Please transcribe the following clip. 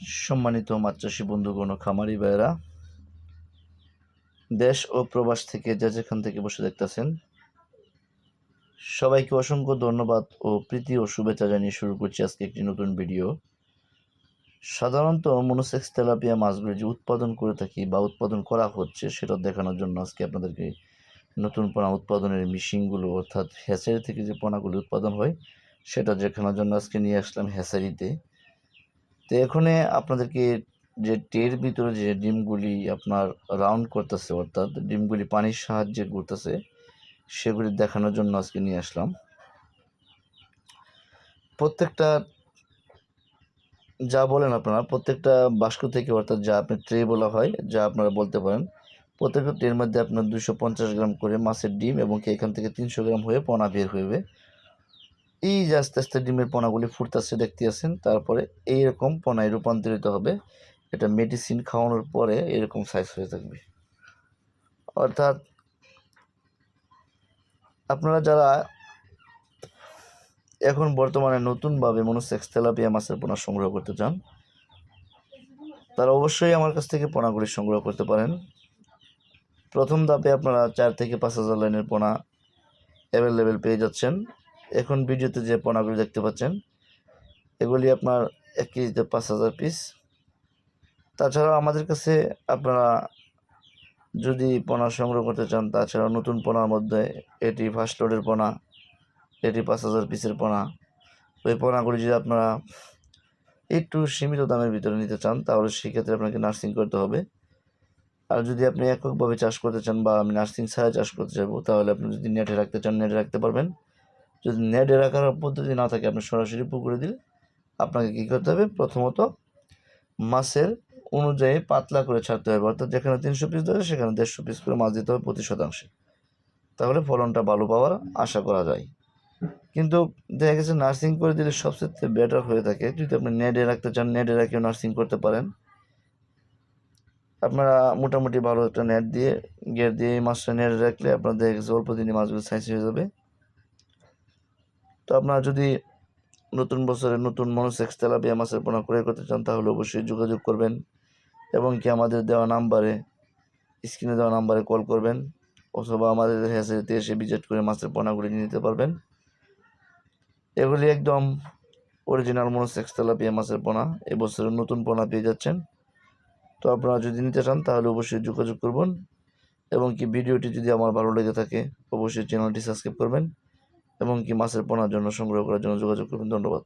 সম্মানিত মাছ চাষি বন্ধুগণ খামারি ভাইয়েরা, দেশ ও প্রবাস থেকে যা যেখান থেকে বসে দেখতেছেন, সবাইকে অসংখ্য ধন্যবাদ ও প্রীতি ও শুভেচ্ছা জানিয়ে শুরু করছি আজকে একটি নতুন ভিডিও। সাধারণত মনোসেক্স তেলাপিয়া মাছগুলি যে উৎপাদন করে থাকি বা উৎপাদন করা হচ্ছে, সেটা দেখানোর জন্য আজকে আপনাদেরকে নতুন পোনা উৎপাদনের মেশিনগুলো, অর্থাৎ হ্যাচারি থেকে যে পোনাগুলি উৎপাদন হয়, সেটা দেখানোর জন্য আজকে নিয়ে আসলাম হ্যাচারিতে। তো এখানে আপনাদেরকে যে টের ভিতরে যে ডিমগুলি আপনার রাউন্ড করতেছে, অর্থাৎ ডিমগুলি পানির সাহায্যে ঘুরতেছে, সেগুলি দেখানোর জন্য আজকে নিয়ে আসলাম। প্রত্যেকটা, যা বলেন আপনারা, প্রত্যেকটা বাস্ক থেকে, অর্থাৎ যা আপনি ট্রে বলা হয়, যা আপনারা বলতে পারেন, প্রত্যেকটা ট্রের মধ্যে আপনার দুশো পঞ্চাশ গ্রাম করে মাছের ডিম এবং এখান থেকে তিনশো গ্রাম হয়ে পোনা বের হইবে। এই যে আস্তে আস্তে ডিমের পোনাগুলি ফুটতেছে দেখতে আছেন তারপরে এইরকম পোনায় রূপান্তরিত হবে। এটা মেডিসিন খাওয়ানোর পরে এরকম সাইজ হয়ে থাকবে। অর্থাৎ আপনারা যারা এখন বর্তমানে নতুনভাবে মনোসেক্স তেলাপিয়া মাছের পোনা সংগ্রহ করতে চান, তারা অবশ্যই আমার কাছ থেকে পোনাগুলি সংগ্রহ করতে পারেন। প্রথম ধাপে আপনারা চার থেকে পাঁচ হাজার লাইনের পোনা অ্যাভেলেবেল পেয়ে যাচ্ছেন। এখন ভিডিওতে যে পোনাগুলি দেখতে পাচ্ছেন, এগুলি আপনার এক কেজিতে পাঁচ হাজার পিস তাছাড়াও আমাদের কাছে আপনারা যদি পোনা সংগ্রহ করতে চান, তাছাড়াও নতুন পোনার মধ্যে এটি ফার্স্ট লোডের পোনা এটি পাঁচ হাজার পিসের পোনা ওই পোনাগুলি যদি আপনারা একটু সীমিত দামের ভিতরে নিতে চান, তাহলে সেক্ষেত্রে আপনাকে নার্সিং করতে হবে। আর যদি আপনি এককভাবে চাষ করতে চান বা আমি নার্সিং ছাড়া চাষ করতে চাইব, তাহলে আপনি যদি নেটে রাখতে চান নেটে রাখতে পারবেন। যদি নেটে রাখার পদ্ধতি না থাকে, আপনি সরাসরি পুকুরে দিলে আপনাকে কী করতে হবে? প্রথমত মাছের অনুযায়ী পাতলা করে ছাড়তে হবে। অর্থাৎ যেখানে তিনশো পিস ধরে সেখানে দেড়শো পিস করে মাছ দিতে হবে প্রতি শতাংশে। তাহলে ফলনটা ভালো পাওয়ার আশা করা যায়। কিন্তু দেখা গেছে নার্সিং করে দিলে সবচেয়ে বেটার হয়ে থাকে। যদি আপনি নেটে রাখতে চান নেটে রাখেও নার্সিং করতে পারেন। আপনারা মোটামুটি ভালো একটা নেট দিয়ে গেট দিয়ে এই মাছটা নেটে রাখলে আপনার দেখা গেছে অল্প দিনই মাছগুলো সাইজ হয়ে যাবে। তো আপনারা যদি নতুন বছরে নতুন মনোসেক্স তেলাপিয়া মাছের পোনা ক্রয় করতে চান, তাহলে অবশ্যই যোগাযোগ করবেন এবং কি আমাদের দেওয়া নাম্বারে, স্ক্রিনে দেওয়া নাম্বারে কল করবেন অথবা আমাদের হ্যাসেতে এসে ভিজিট করে মাছের পোনাগুলি নিয়ে নিতে পারবেন। এগুলি একদম অরিজিনাল মনোসেক্স তেলাপিয়া মাছের পোনা, এবছরের নতুন পোনা পেয়ে যাচ্ছেন। তো আপনারা যদি নিতে চান, তাহলে অবশ্যই যোগাযোগ করবেন এবং কি ভিডিওটি যদি আমার ভালো লেগে থাকে, অবশ্যই চ্যানেলটি সাবস্ক্রাইব করবেন। এবং কি মাছের পোনার জন্য সংগ্রহ করার জন্য যোগাযোগ করবেন। ধন্যবাদ।